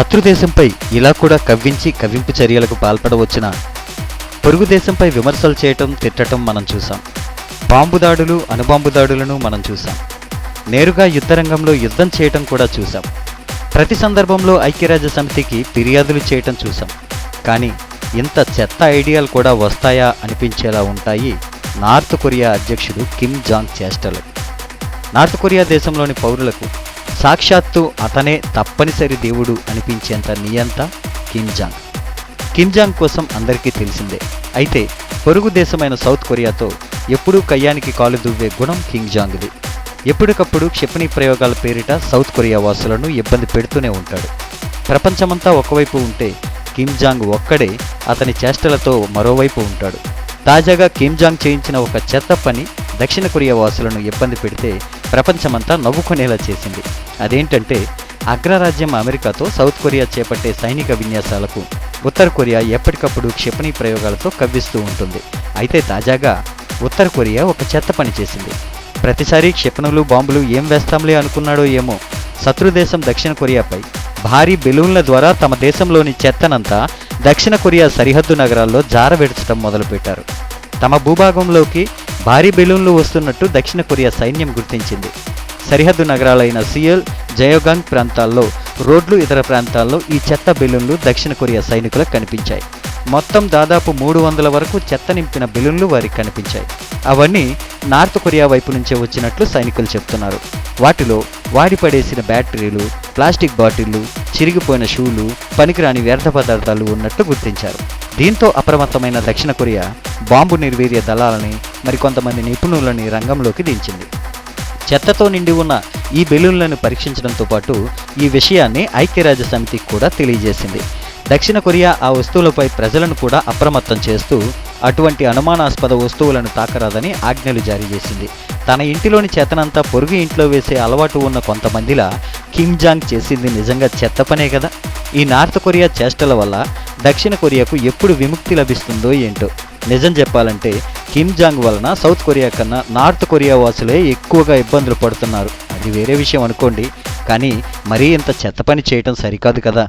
శత్రుదేశంపై ఇలా కూడా కవ్వించి కవ్వింపు చర్యలకు పాల్పడవచ్చిన? పొరుగు దేశంపై విమర్శలు చేయటం తిట్టటం మనం చూసాం బాంబు దాడులు అణుబాంబు దాడులను మనం చూసాం నేరుగా యుద్ధరంగంలో యుద్ధం చేయటం కూడా చూసాం ప్రతి సందర్భంలో ఐక్యరాజ్య సమితికి ఫిర్యాదులు చేయటం చూసాం కానీ ఇంత చెత్త ఐడియాలు కూడా వస్తాయా అనిపించేలా ఉంటాయి నార్త్ కొరియా అధ్యక్షుడు కిమ్ జాంగ్ చేష్టలు. నార్త్ కొరియా దేశంలోని పౌరులకు సాక్షాత్తు అతనే తప్పనిసరి దేవుడు అనిపించేంత నియంత కిమ్ జాంగ్. కిమ్ జాంగ్ కోసం అందరికీ తెలిసిందే. అయితే పొరుగు దేశమైన సౌత్ కొరియాతో ఎప్పుడూ కయ్యానికి కాలు దువ్వే గుణం కిమ్ జాంగ్ది. ఎప్పటికప్పుడు క్షిపణి ప్రయోగాల పేరిట సౌత్ కొరియా వాసులను ఇబ్బంది పెడుతూనే ఉంటాడు. ప్రపంచమంతా ఒకవైపు ఉంటే కిమ్ జాంగ్ ఒక్కడే అతని చేష్టలతో మరోవైపు ఉంటాడు. తాజాగా కిమ్ జాంగ్ చేయించిన ఒక చెత్త పని దక్షిణ కొరియా వాసులను ఇబ్బంది పెడితే ప్రపంచమంతా నవ్వుకునేలా చేసింది. అదేంటంటే అగ్రరాజ్యం అమెరికాతో సౌత్ కొరియా చేపట్టే సైనిక విన్యాసాలకు ఉత్తర కొరియా ఎప్పటికప్పుడు క్షిపణి ప్రయోగాలతో కవ్విస్తూ ఉంటుంది. అయితే తాజాగా ఉత్తర కొరియా ఒక చెత్త పని చేసింది. ప్రతిసారి క్షిపణులు బాంబులు ఏం వేస్తాంలే అనుకున్నాడో ఏమో. శత్రుదేశం దక్షిణ కొరియాపై భారీ బెలూన్ల ద్వారా తమ దేశంలోని చెత్తనంతా దక్షిణ కొరియా సరిహద్దు నగరాల్లో జారబెడచడం మొదలుపెట్టారు. తమ భూభాగంలోకి భారీ బెలూన్లు వస్తున్నట్టు దక్షిణ కొరియా సైన్యం గుర్తించింది. సరిహద్దు నగరాలైన సియల్ జయోగాంగ్ ప్రాంతాల్లో రోడ్లు ఇతర ప్రాంతాల్లో ఈ చెత్త బెలూన్లు దక్షిణ కొరియా సైనికులకు కనిపించాయి. మొత్తం దాదాపు మూడు వందల వరకు చెత్త నింపిన బెలూన్లు వారికి కనిపించాయి. అవన్నీ నార్త్ కొరియా వైపు నుంచే వచ్చినట్లు సైనికులు చెప్తున్నారు. వాటిలో వాడి పడేసిన బ్యాటరీలు ప్లాస్టిక్ బాటిళ్ళు చిరిగిపోయిన షూలు పనికిరాని వ్యర్థ పదార్థాలు ఉన్నట్టు గుర్తించారు. దీంతో అప్రమత్తమైన దక్షిణ కొరియా బాంబు నిర్వీర్య దళాలని మరికొంతమంది నిపుణులని రంగంలోకి దించింది. చెత్తతో నిండి ఉన్న ఈ బెలూన్లను పరీక్షించడంతో పాటు ఈ విషయాన్ని ఐక్యరాజ్య సమితికి కూడా తెలియజేసింది. దక్షిణ కొరియా ఆ వస్తువులపై ప్రజలను కూడా అప్రమత్తం చేస్తూ అటువంటి అనుమానాస్పద వస్తువులను తాకరాదని ఆజ్ఞలు జారీ చేసింది. తన ఇంటిలోని చెత్తనంతా పొరుగు ఇంట్లో వేసే అలవాటు ఉన్న కొంతమందిలా కిమ్ జాంగ్ చేసింది నిజంగా చెత్త పనే కదా? ఈ నార్త్ కొరియా చేష్టల వల్ల దక్షిణ కొరియాకు ఎప్పుడు విముక్తి లభిస్తుందో ఏంటో? నిజం చెప్పాలంటే కిమ్ జాంగ్ వలన సౌత్ కొరియా కన్నా నార్త్ కొరియా వాసులే ఎక్కువగా ఇబ్బందులు పడుతున్నారు. అది వేరే విషయం అనుకోండి. కానీ మరీ ఇంత చెత్త పని చేయటం సరికాదు కదా.